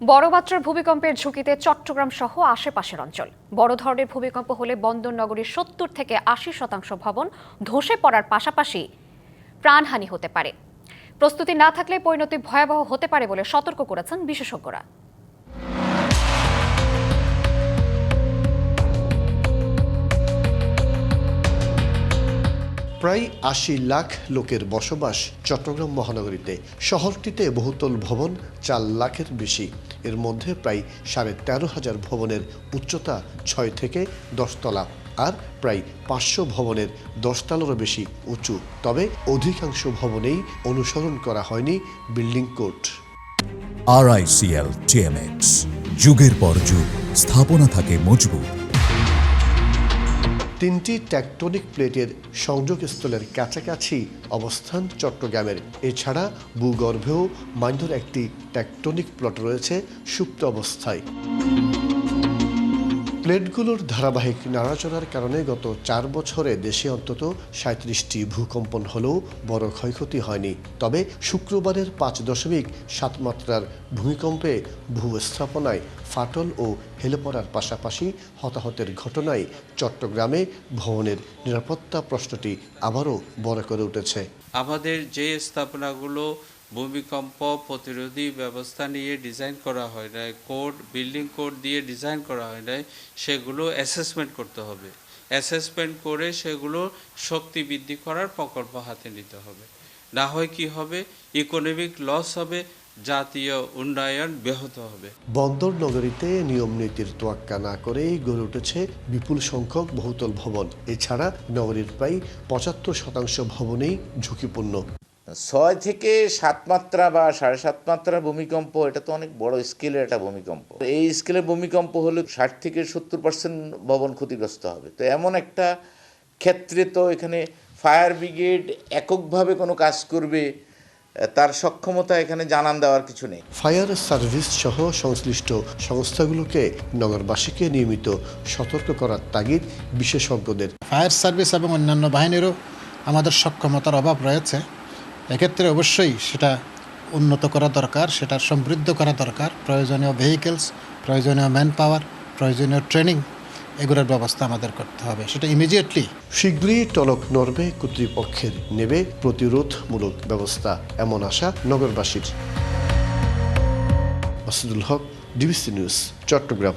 বড় মাত্রার ভূমিকম্পের ঝুঁকিতে চট্টগ্রাম সহ আশেপাশের অঞ্চল। বড় ধরনের ভূমিকম্প হলে বন্দর নগরীর সত্তর থেকে আশি শতাংশ ভবন ধসে পড়ার পাশাপাশি প্রাণহানি হতে পারে। প্রস্তুতি না থাকলে পরিণতি ভয়াবহ হতে পারে বলে সতর্ক করেছেন বিশেষজ্ঞরা। প্রায় আশি লাখ লোকের বসবাস চট্টগ্রাম মহানগরীতে। শহরটিতে বহুতল ভবন চার লাখের বেশি। এর মধ্যে প্রায় সাড়ে তেরো হাজার ভবনের উচ্চতা ছয় থেকে দশতলা আর প্রায় পাঁচশো ভবনের দশতলারও বেশি উঁচু। তবে অধিকাংশ ভবনেই অনুসরণ করা হয়নি বিল্ডিং কোড। আরআইসিএল টিএমএক্স যুগের পর যুগ, স্থাপনা থাকে মজবুত। তিনটি ট্যাকটনিক প্লেটের সংযোগস্থলের কাছাকাছি অবস্থান চট্টগ্রামের। এছাড়া ভূগর্ভেও মাইন্ডর একটি ট্যাকটনিক প্লট রয়েছে সুপ্ত অবস্থায়। প্লেটগুলোর ধারাবাহিক নাড়াচড়ার কারণে গত চার বছরে দেশে অন্তত সাঁত্রিশটি ভূকম্পন হলেও বড় ক্ষয়ক্ষতি হয়নি। তবে শুক্রবারের পাঁচ দশমিক সাত মাত্রার ভূমিকম্পে ভূস্থাপনায় ফাটল ও হেলে পড়ার পাশাপাশি হতাহতের ঘটনায় চট্টগ্রামে ভবনের নিরাপত্তা প্রশ্নটি আবারও বড় করে উঠেছে। আমাদের যে স্থাপনাগুলো ভূমিকম্প প্রতিরোধী ব্যবস্থা নিয়ে ডিজাইন করা হয় নাই, কোড, বিল্ডিং কোড দিয়ে ডিজাইন করা হয় নাই, সেগুলো অ্যাসেসমেন্ট করতে হবে। অ্যাসেসমেন্ট করে সেগুলো শক্তি বৃদ্ধি করার প্রকল্প হাতে নিতে হবে। না হয় কি হবে? ইকোনমিক লস হবে, জাতীয় উন্নয়ন ব্যাহত হবে। বন্দর নগরীতে নিয়ম নীতির তোয়াক্কা না করেই গড়ে উঠেছে বিপুল সংখ্যক বহুতল ভবন। এছাড়া নগরীর প্রায় পঁচাত্তর শতাংশ ভবনেই ঝুঁকিপূর্ণ। ছয় থেকে সাত মাত্রা বা সাড়ে সাত মাত্রার ভূমিকম্প এটা তো অনেক বড় স্কেলের একটা ভূমিকম্প। এই স্কেলের ভূমিকম্প হলে ষাট থেকে সত্তর পার্সেন্ট ভবন ক্ষতিগ্রস্ত হবে। তো এমন একটা ক্ষেত্রে তো এখানে ফায়ার ব্রিগেড এককভাবে কোনো কাজ করবে তার সক্ষমতা এখানে জানান দেওয়ার কিছু নেই। ফায়ার সার্ভিস সহ সংশ্লিষ্ট সংস্থাগুলোকে নগরবাসীকে নিয়মিত সতর্ক করার তাগিদ বিশেষজ্ঞদের। ফায়ার সার্ভিস এবং অন্যান্য বাহিনীরও আমাদের সক্ষমতার অভাব রয়েছে। এক্ষেত্রে অবশ্যই সেটা উন্নত করা দরকার, সেটা সমৃদ্ধ করা দরকার। প্রয়োজনীয় ভেহিকেলস প্রয়োজনীয় ম্যান পাওয়ার প্রয়োজনীয় ট্রেনিং এগুলোর ব্যবস্থা আমাদের করতে হবে। সেটা ইমিডিয়েটলি শীঘ্রই টনক নড়বে, কর্তৃপক্ষের নেবে প্রতিরোধমূলক ব্যবস্থা, এমন আশা নগরবাসীর। Masudul Haque DBC news Chittagong.